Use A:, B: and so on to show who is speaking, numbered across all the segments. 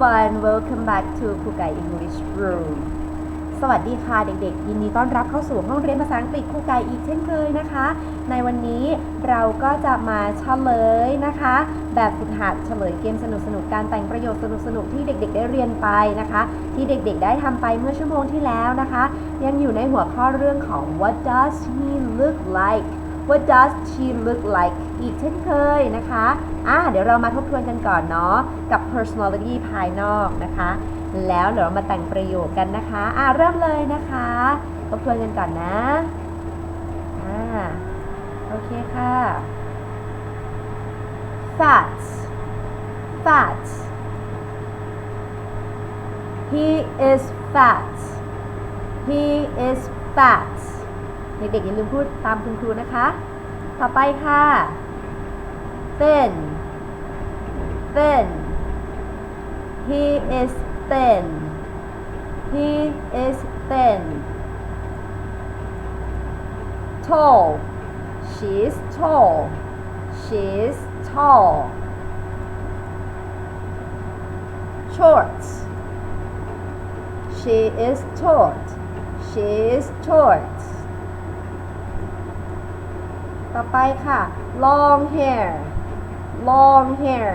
A: everyone welcome back to ครูไก่ English Room สวัสดีค่ะเด็กๆ ยินดีต้อนรับเข้าสู่ห้องเรียนภาษาอังกฤษครูไก่อีกเช่นเคยนะคะ ในวันนี้เราก็จะมาเฉลยนะคะ แบบฝึกหัดเฉลยเกมสนุกๆกการแต่งประโยคสนุกๆที่เด็กๆ ได้เรียนไปนะคะ ที่เด็กๆ ได้ทำไปเมื่อชั่วโมงที่แล้วนะคะ ยังอยู่ในหัวข้อเรื่องของ what does he look like What does she look like อีกเช่นเคยนะคะอ่าเดี๋ยวเรามาทบทวนกันก่อนเนาะกับ personality ภายนอกนะคะ แล้วเดี๋ยวเรามาแต่งประโยคกันนะคะอ่าเริ่มเลยนะคะทบทวนกันก่อนนะอ่าโอเคค่ะ fat fat he is fat he is fat เด็กๆอย่าลืมพูดตามคุณครูนะคะ ต่อไปค่ะ thin thin he is thin he is thin tall she's tall she's tall short she is short she is short ต่อไปค่ะ long hair long hair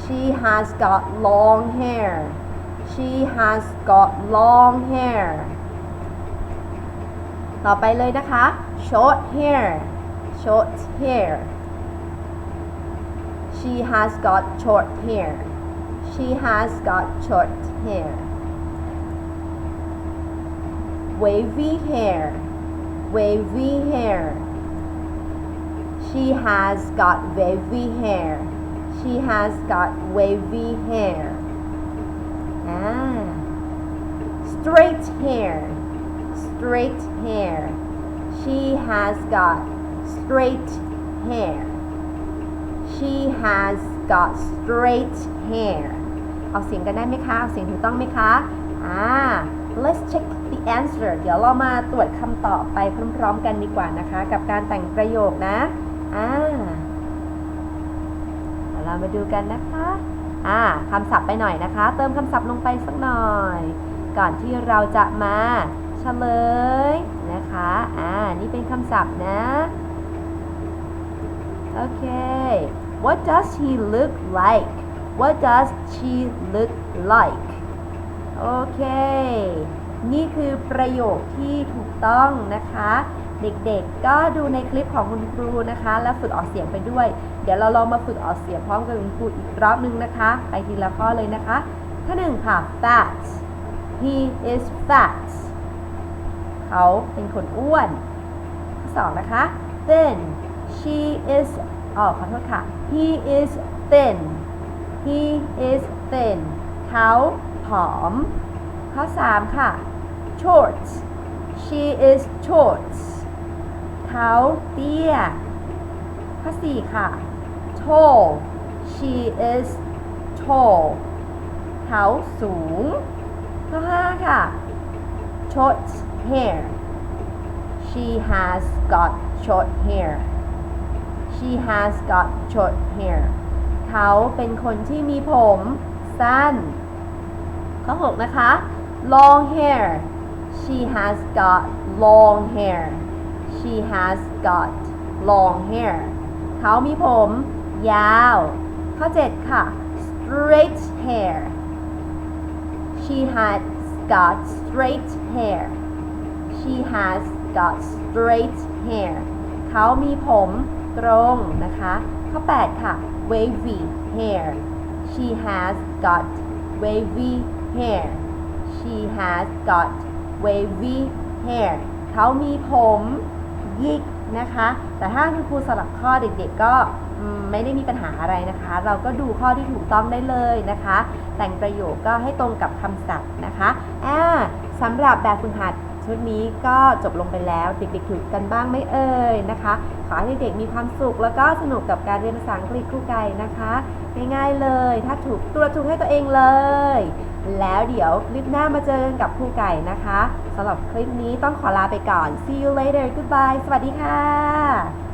A: she has got long hair she has got long hair ต่อไปเลยนะคะ short hair short hair she has got short hair she has got short hair wavy hair wavy hair. She has got wavy hair. She has got wavy hair. Ah. Straight hair. Straight hair. She has got straight hair. She has got straight hair. เอาเสียงกันได้ไหมคะเอาเสียงถูกต้องไหมคะอ่า let's check the answer เดี๋ยวเรามาตรวจคำตอบไปพร้อมๆกันดีกว่านะคะ กับการแต่งประโยคนะอ่าเรามาดูกันนะคะอ่าคำศัพท์ไปหน่อยนะคะ เติมคำศัพท์ลงไปสักหน่อย ก่อนที่เราจะมาเฉลยนะคะอ่านี่เป็นคำศัพท์นะโอเค what does he look like what does she look like โอเค นี่คือประโยคที่ถูกต้องนะคะ เด็กๆก็ดูในคลิปของคุณครูนะคะ แล้วฝึกออกเสียงไปด้วย เดี๋ยวเราลองมาฝึกออกเสียงพร้อมกับคุณครูอีกรอบนึงนะคะ ไปทีละข้อเลยนะคะข้อหนึ่งค่ะ fat he is fat เขาเป็นคนอ้วนข้อสองนะคะ thin she is อ๋อขอโทษค่ะ he is thin he is thin เขาผอม ข้อ 3 ค่ะ short she is short เขาเตี้ย ข้อ 4 ค่ะ tall she is tall เขาสูง ข้อ 5 ค่ะ short hair she has got short hair she has got short hair เขาเป็นคนที่มีผมสั้น ข้อ 6 นะคะ long hair she has got long hair she has got long hair เขามีผมยาว ข้อ 7 ค่ะ straight hair she has got straight hair she has got straight hair เขามีผมตรงนะคะ ข้อ 8 ค่ะ wavy hair she has got wavy hair She has got wavy hair เขามีผมหยิกนะคะ แต่ถ้าคุณครูสลับข้อเด็กๆก็ไม่ได้มีปัญหาอะไรนะคะ เราก็ดูข้อที่ถูกต้องได้เลยนะคะ แต่งประโยคก็ให้ตรงกับคำศัพท์นะคะอ่าสำหรับแบบฝึกหัดชุดนี้ก็จบลงไปแล้วเด็กๆถูกกันบ้างไหม่เอ่ยนะคะ ขอให้เด็กๆมีความสุขแล้วก็สนุกกับการเรียนภาษาอังกฤษครูไก่นะคะง่ายๆเลย ถ้าถูกตัวจถูกให้ตัวเองเลย แล้วเดี๋ยวคลิปหน้ามาเจอกันกับครูไก่นะคะสำหรับคลิปนี้ต้องขอลาไปก่อน see you later goodbye สวัสดีค่ะ